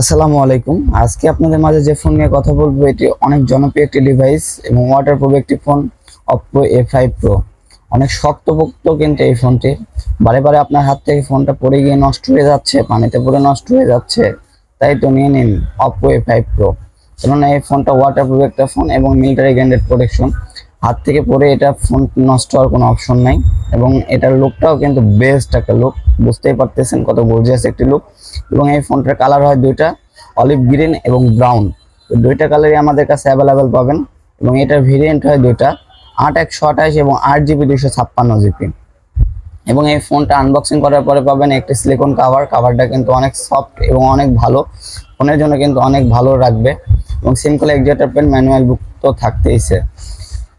আসসালামু আলাইকুম। আজকে আপনাদের মাঝে যে ফোন নিয়ে কথা বলব, এটি অনেক জনপ্রিয় একটি ডিভাইস এবং ওয়াটারপ্রুফ একটি phone Oppo A five pro অনেক শক্তপোক্ত কিন্তু এই ফোনটি বারে বারে আপনার হাত থেকে ফোনটা পড়ে গিয়ে নষ্ট হয়ে যাচ্ছে, পানিতে পড়ে নষ্ট হয়ে যাচ্ছে, তাই তো নিয়ে নিন অপ্পো এ ফাইভ প্রো কেননা এই ফোনটা ওয়াটারপ্রুফ একটা ফোন এবং মিলিটারি গ্যান্ডেড প্রোটেকশন হাত থেকে পড়ে এটা ফোন নষ্ট হওয়ার কোনো অপশন নাই এবং এটার লুকটাও কিন্তু বেস্ট একটা লুক বুঝতেই পারতেছেন কত গর্জিয়াস একটি লুক এবং এই ফোনটার কালার হয় দুইটা অলিভ গ্রিন এবং ব্রাউন দুইটা কালারই আমাদের কাছে অ্যাভেলেবেল পাবেন এবং এটার ভেরিয়েন্ট হয় দুইটা, আট একশো আঠাশ এবং আট জিবি দুশো ছাপ্পান্ন জিবি। এবং এই ফোনটা আনবক্সিং করার পরে পাবেন একটি সিলিকন কাভার কাভারটা কিন্তু অনেক সফট এবং অনেক ভালো, ফোনের জন্য কিন্তু অনেক ভালো রাখবে এবং simple ejector pin manual book তো থাকতেইছে।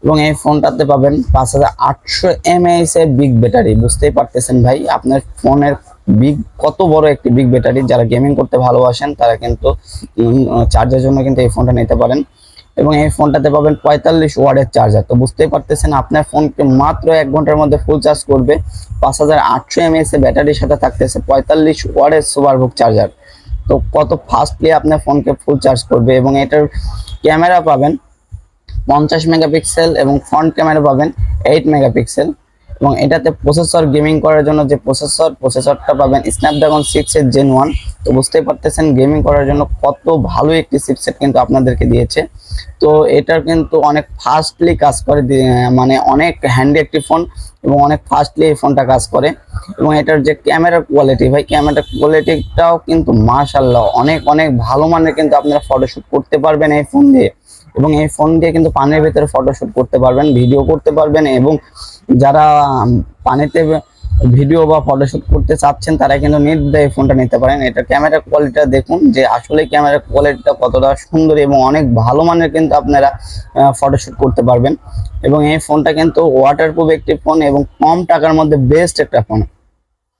এবং এই ফোনটাতে পাবেন পাঁচ হাজার আটশো এমএএইচ এর বিগ ব্যাটারি বুঝতেই পারতেছেন ভাই, আপনার ফোনের বিগ কত বড় একটি বিগ ব্যাটারি যারা গেমিং করতে ভালোবাসেন, তারা কিন্তু চার্জের জন্য কিন্তু এই ফোনটা নিতে পারেন। এবং এই ফোনটাতে পাবেন পঁয়তাল্লিশ ওয়ার্ডের চার্জার তো বুঝতেই পারতেছেন, আপনার ফোনকে মাত্র এক ঘণ্টার মধ্যে ফুল চার্জ করবে। পাঁচ হাজার আটশো এমএএইচ এর ব্যাটারির সাথে থাকতেছে পঁয়তাল্লিশ ওয়ার্ডের সুপারবুক চার্জার তো কত ফাস্টলি আপনার ফোনকে ফুল চার্জ করবে। এবং এটার ক্যামেরা পাবেন পঞ্চাশ মেগাপিক্সেল এবং ফ্রন্ট ক্যামেরা পাবেন এইট মেগাপিক্সেল এবং এটাতে প্রসেসর গেমিং করার জন্য যে প্রসেসর প্রসেসরটা পাবেন স্ন্যাপড্রাগন সিক্স এর জেন ওয়ান তো বুঝতেই পারতেছেন গেমিং করার জন্য কত ভালো একটি চিপসেট কিন্তু আপনাদেরকে দিয়েছে। তো এটার কিন্তু অনেক ফাস্টলি কাজ করে মানে অনেক হ্যান্ডি একটি ফোন এবং অনেক ফাস্টলি এই ফোনটা কাজ করে। এবং এটার যে ক্যামেরার কোয়ালিটি ভাই ক্যামেরার কোয়ালিটিটাও কিন্তু মাশাল্লাহ অনেক অনেক ভালো মানের কিন্তু আপনারা ফটোশ্যুট করতে পারবেন এই ফোন দিয়ে। এবং এই ফোন দিয়ে কিন্তু পানির ভেতরে ফটোশ্যুট করতে পারবেন ভিডিও করতে পারবেন এবং যারা পানিতে ভিডিও বা ফটোশ্যুট করতে চাচ্ছেন, তারা কিন্তু নির্দ্বিধায় ফোনটা নিতে পারেন। এটা ক্যামেরা কোয়ালিটিটা দেখুন যে আসলে ক্যামেরা কোয়ালিটিটা কতটা সুন্দর এবং অনেক ভালো মানের কিন্তু আপনারা ফটোশ্যুট করতে পারবেন। এবং এই ফোনটা কিন্তু ওয়াটারপ্রুফ একটি ফোন এবং কম টাকার মধ্যে বেস্ট একটা ফোন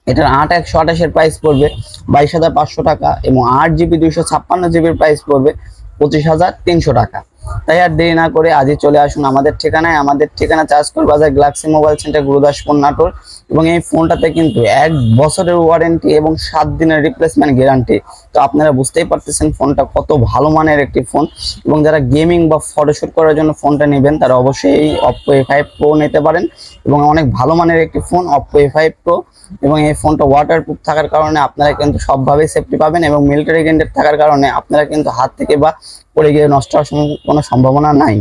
এটার আট একশো আঠাশের প্রাইস পড়বে, বাইশ হাজার পাঁচশো টাকা এবং আট জিবি দুইশো ছাপ্পান্ন জিবির প্রাইস পড়বে পঁচিশ হাজার তিনশো টাকা। তাই আর দেরি না করে আজই চলে আসুন আমাদের ঠিকানায়। আমাদের ঠিকানা চার্জকর বাজার Galaxy mobile centre, Gurudaspur, Natore. এবং এই ফোনটাতে কিন্তু এক বছরের ওয়ারেন্টি এবং সাত দিনের রিপ্লেসমেন্ট গ্যারান্টি তো আপনারা বুঝতেই পারতেছেন ফোনটা কত ভালো মানের একটি ফোন। এবং যারা গেমিং বা ফটোশ্যুট করার জন্য ফোনটা নেবেন, তারা অবশ্যই এই অপ্পো এ ফাইভ প্রো নিতে পারেন। এবং অনেক ভালো মানের একটি phone Oppo A five pro এবং এই ফোনটা ওয়াটারপ্রুফ থাকার কারণে আপনারা কিন্তু সবভাবেই সেফটি পাবেন এবং মিলিটারি গ্যান্ডেড থাকার কারণে আপনারা কিন্তু হাত থেকে বা পড়ে গিয়ে নষ্ট হওয়ার কোনো সম্ভাবনা নাই।